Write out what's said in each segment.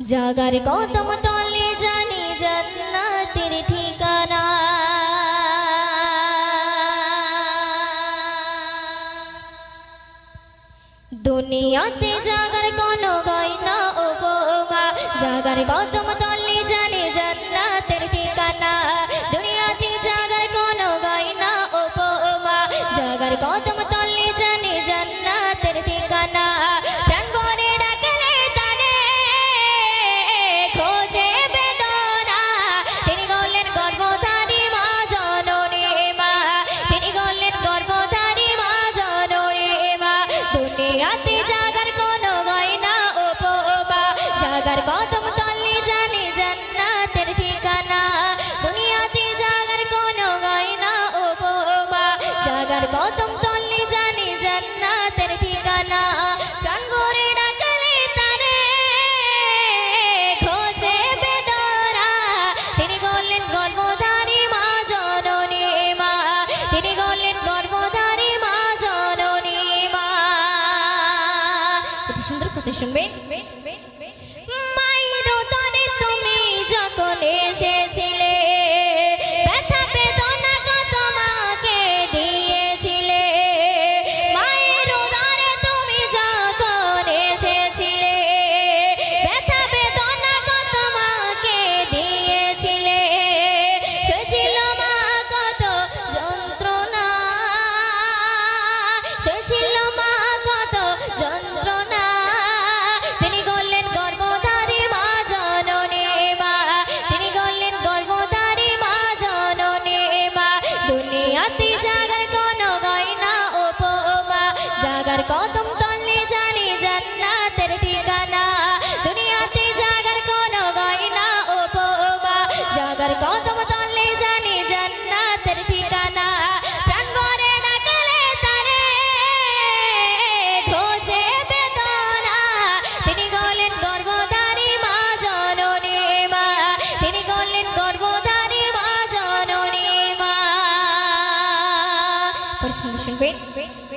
জাগার কদম তলে জানি জান্নাতের ঠিকানা। দুনিয়াতে জাগার কোনো গয়না উপমা জাগার কদম যার কদম তলে জানে জান্নাতের ঠিকানা। দুনিয়াতে জাগার কোনো গয়না ও বোবা। জাগার কদম তলে জানে জান্নাতের ঠিকানা। প্রাণ ভরে তিনি গলেন গর্ভধারী মা জননী মা। তিনি গলেন গর্ভধারী মা জননী মা। কত সুন্দর কথা যখন এসেছিল দেখবেন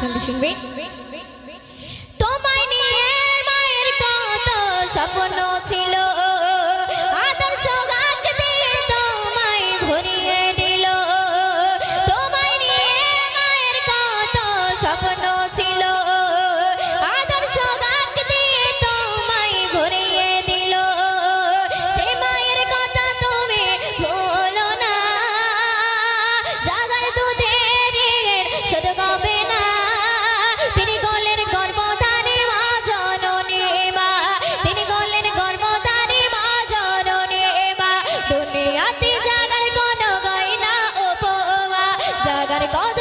অনুষ্ঠানটি শুনবেন I got it Jagarikota.